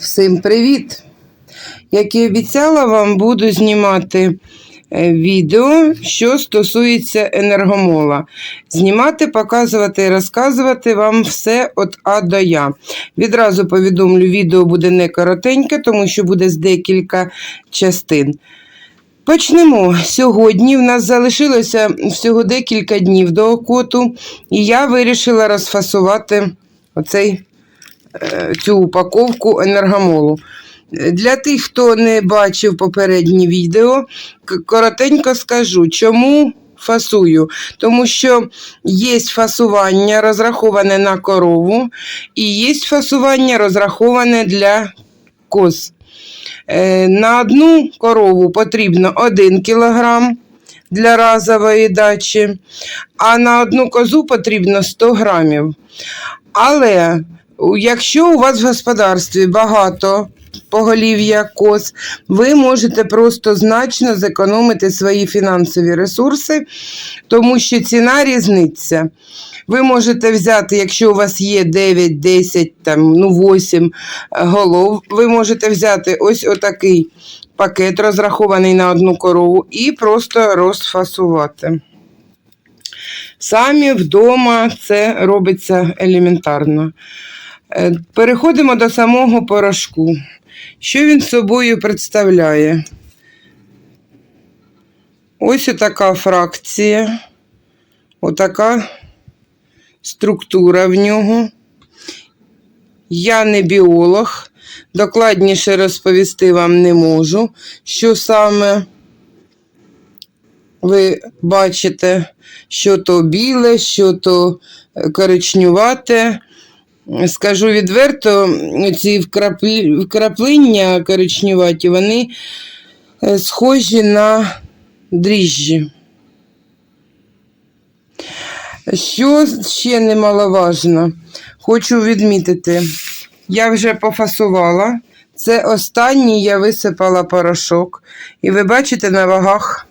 Всім привіт! Як і обіцяла, вам буду знімати е, відео, що стосується енергомола. Знімати, показувати і розказувати вам все від А до Я. Відразу повідомлю, відео буде не коротеньке, тому що буде з декілька частин. Почнемо. Сьогодні в нас залишилося всього декілька днів до окоту, і я вирішила розфасувати оцей цю упаковку енергомолу. Е, Для тих, хто не бачив попереднє відео, коротенько скажу, чому фасую. Тому що є фасування розраховане на корову, і є фасування розраховане для коз. Е, На одну корову потрібно 1 кг для разової дачі, а на одну козу потрібно 100 грамів. Але якщо у вас в господарстві багато поголів'я коз, ви можете просто значно зекономити свої фінансові ресурси, тому що ціна різниця. Ви можете взяти, якщо у вас є 9, 10, там, ну 8 голов, ви можете взяти ось отакий пакет, розрахований на одну корову, і просто розфасувати. Самі вдома це робиться елементарно. Е, Переходимо до самого порошку. Що він собою представляє? Ось така фракція, отака структура в нього. Я не біолог, докладніше розповісти вам не можу, що саме ви бачите, що то біле, що то е, коричнювате. Скажу відверто, ці вкраплі- вкраплення коричнюваті, вони е, схожі на дріжджі. Що ще немаловажно, хочу відмітити, я вже пофасувала. Це останній я висипала порошок. І ви бачите на вагах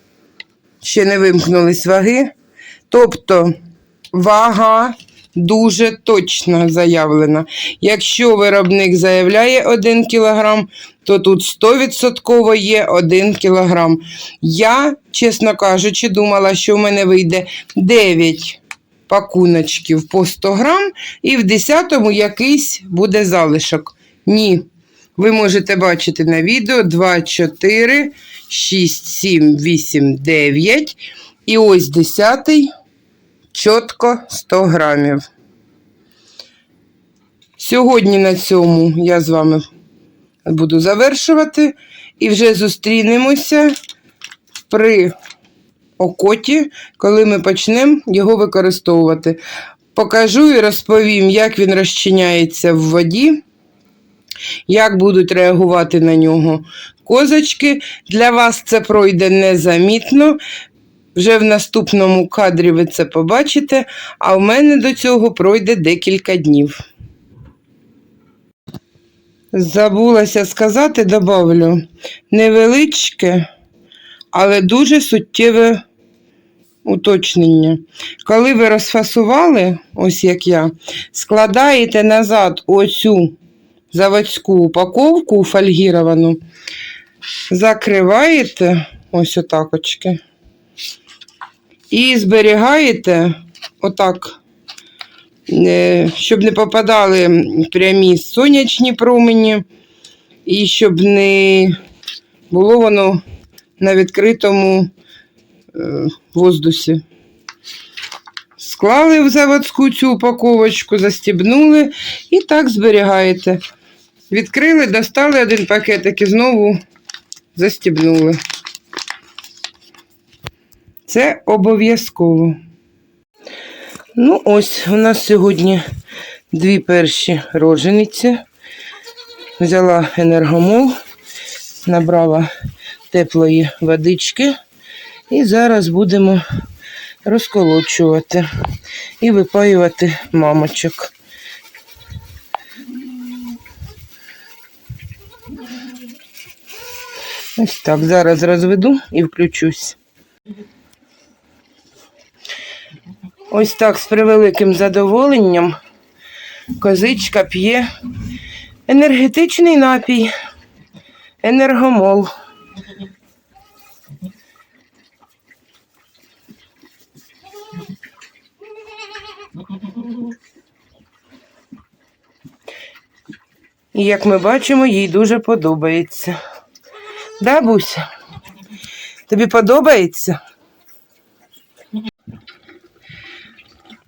ще не вимкнулись ваги. Тобто вага дуже точно заявлена. Якщо виробник заявляє 1 кг, то тут 100% є 1 кг. Я, чесно кажучи, думала, що в мене вийде 9 пакуночків по 100 грам, і в 10-му якийсь буде залишок. Ні. Ви можете бачити на відео 2, 4, 6, 7, 8, 9. І ось 10 чітко 100 грамів. Сьогодні на цьому я з вами буду завершувати і вже зустрінемося при окоті, коли ми почнемо його використовувати. Покажу і розповім, як він розчиняється в воді, як будуть реагувати на нього козочки. Для вас це пройде незамітно. Вже в наступному кадрі ви це побачите, а в мене до цього пройде декілька днів. Забулася сказати, добавлю, невеличке, але дуже суттєве уточнення. Коли ви розфасували, ось як я, складаєте назад оцю заводську упаковку фольгіровану, закриваєте ось отакочки. І зберігаєте отак, е, щоб не попадали прямі сонячні промені, і щоб не було воно на відкритому е, воздусі. Склали в заводську цю упаковочку, застібнули і так зберігаєте. Відкрили, достали один пакетик і знову застібнули. Це обов'язково. Ну, ось у нас сьогодні дві перші рожениці. Взяла енергомол, набрала теплої водички. І зараз будемо розколочувати і випаювати мамочок. Ось так, зараз розведу і включусь. Ось так з превеликим задоволенням козичка п'є Енергетичний напій. Енергомол. І як ми бачимо, їй дуже подобається. Да, Буся? Тобі подобається?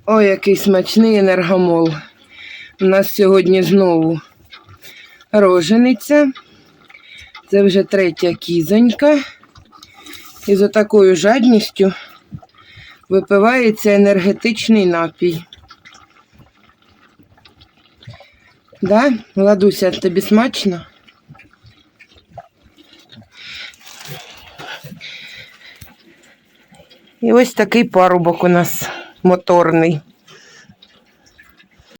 Ой, який смачний енергомол. У нас сьогодні знову рожениця. Це вже третя кізонька. І з отакою жадністю випивається енергетичний напій. Да? Ладуся, тобі смачно? І ось такий парубок у нас моторний.